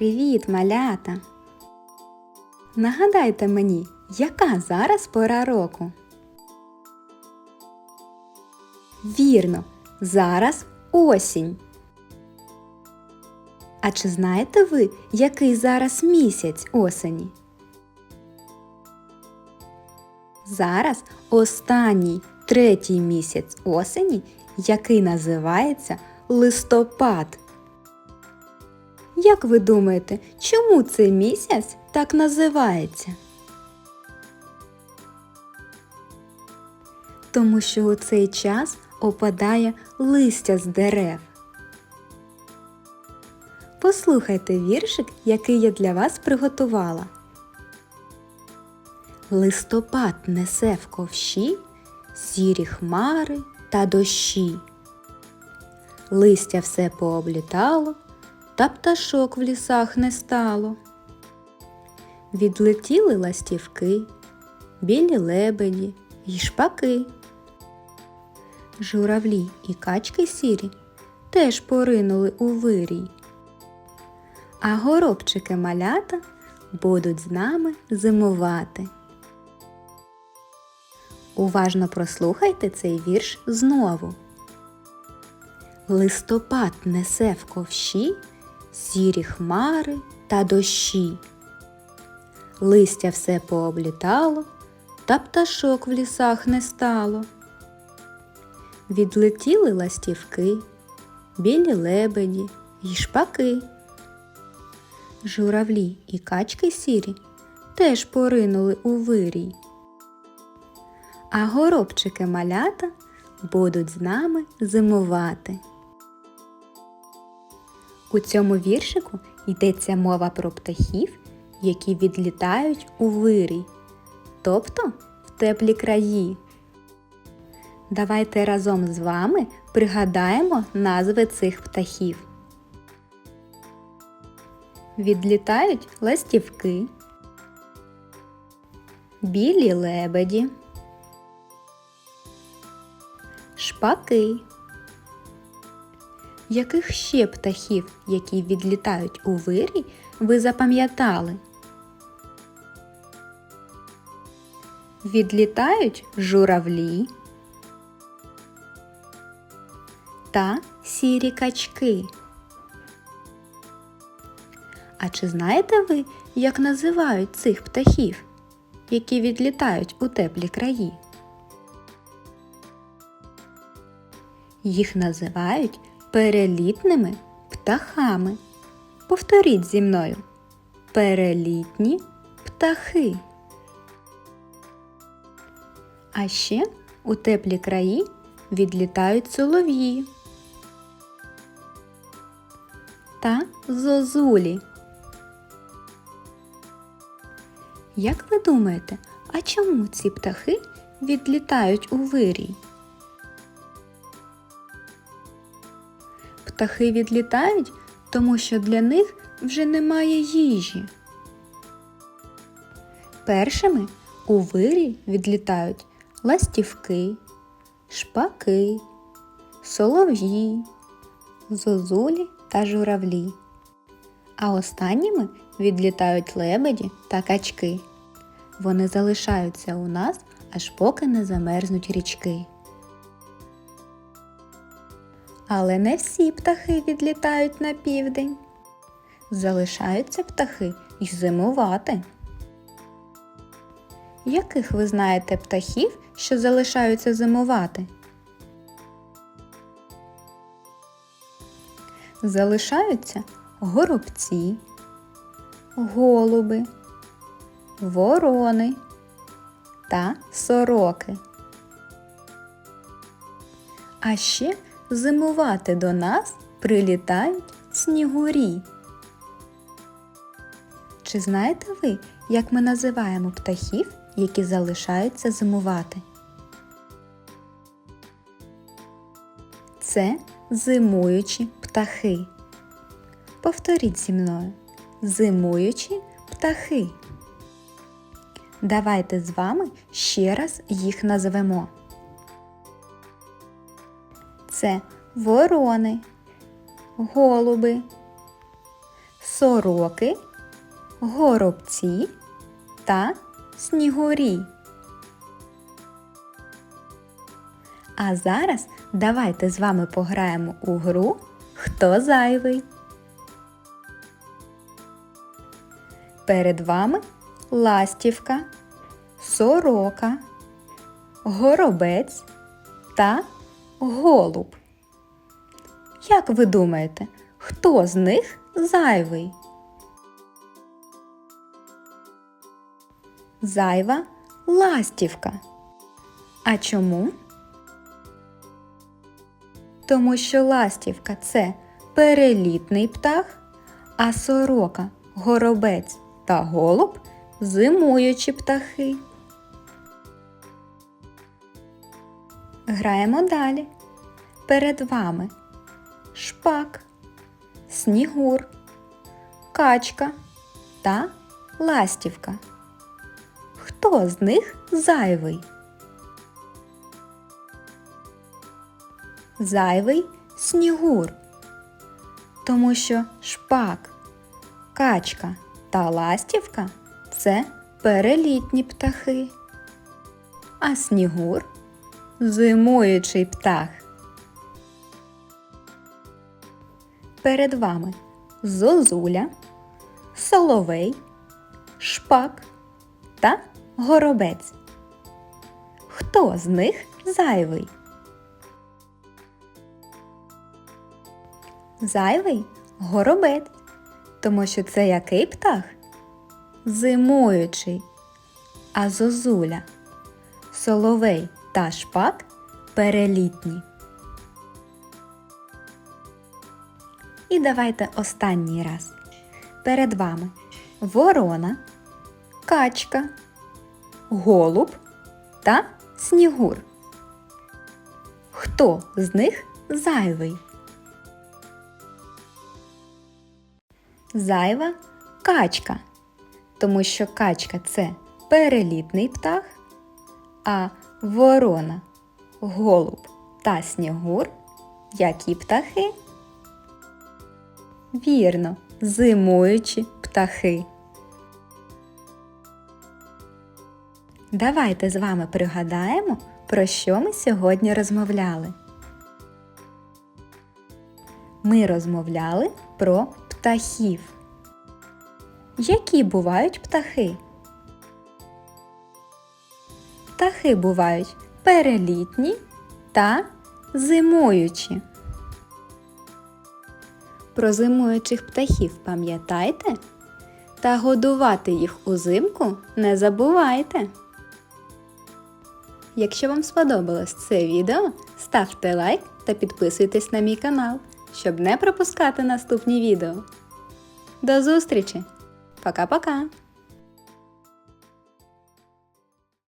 Привіт, малята! Нагадайте мені, яка зараз пора року? Вірно, зараз осінь. А чи знаєте ви, який зараз місяць осені? Зараз останній третій місяць осені, який називається листопад. Як ви думаєте, чому цей місяць так називається? Тому що у цей час опадає листя з дерев. Послухайте віршик, який я для вас приготувала. Листопад несе в ковші сірі хмари та дощі. Листя все пооблітало, та пташок в лісах не стало. Відлетіли ластівки, білі лебеді й шпаки. Журавлі і качки сірі теж поринули у вирій. А горобчики малята будуть з нами зимувати. Уважно прослухайте цей вірш знову. Листопад несе в ковші сірі хмари та дощі. Листя все пооблітало, та пташок в лісах не стало. Відлетіли ластівки, білі лебеді й шпаки. Журавлі і качки сірі теж поринули у вирій. А горобчики малята будуть з нами зимувати. У цьому віршику йдеться мова про птахів, які відлітають у вирій, тобто в теплі краї. Давайте разом з вами пригадаємо назви цих птахів. Відлітають ластівки, білі лебеді, шпаки. Яких ще птахів, які відлітають у вирій, ви запам'ятали? Відлітають журавлі та сірі качки. А чи знаєте ви, як називають цих птахів, які відлітають у теплі краї? Їх називають перелітними птахами. Повторіть зі мною. Перелітні птахи. А ще у теплі краї відлітають солов'ї та зозулі. Як ви думаєте, а чому ці птахи відлітають у вирій? Птахи відлітають, тому що для них вже немає їжі. Першими у вирій відлітають ластівки, шпаки, солов'ї, зозулі та журавлі. А останніми відлітають лебеді та качки. Вони залишаються у нас, аж поки не замерзнуть річки. Але не всі птахи відлітають на південь. Залишаються птахи й зимувати. Яких ви знаєте птахів, що залишаються зимувати? Залишаються горобці, голуби, ворони та сороки. А ще зимувати до нас прилітають снігурі. Чи знаєте ви, як ми називаємо птахів, які залишаються зимувати? Це зимуючі птахи. Повторіть зі мною. Зимуючі птахи. Давайте з вами ще раз їх назвемо. Це ворони, голуби, сороки, горобці та снігурі. А зараз давайте з вами пограємо у гру Хто зайвий. Перед вами ластівка, сорока, горобець та голуб. Як ви думаєте, хто з них зайвий? Зайва ластівка. А чому? Тому що ластівка це перелітний птах, а сорока, горобець та голуб зимуючі птахи. Граємо далі. Перед вами шпак, снігур, качка та ластівка. Хто з них зайвий? Зайвий снігур, тому що шпак, качка та ластівка це перелітні птахи, а снігур зимуючий птах. Перед вами зозуля, соловей, шпак та горобець. Хто з них зайвий? Зайвий горобець, тому що це який птах? Зимуючий. А зозуля, соловей та шпак перелітні. І давайте останній раз. Перед вами ворона, качка, голуб та снігур. Хто з них зайвий? Зайва качка, тому що качка це перелітний птах, а ворона, голуб та снігур які птахи? Вірно, зимуючі птахи. Давайте з вами пригадаємо, про що ми сьогодні розмовляли. Ми розмовляли про птахів. Які бувають птахи? Птахи бувають перелітні та зимуючі. Про зимуючих птахів пам'ятайте? Та годувати їх узимку не забувайте. Якщо вам сподобалось це відео, ставте лайк та підписуйтесь на мій канал, щоб не пропускати наступні відео. До зустрічі! Пока-пока!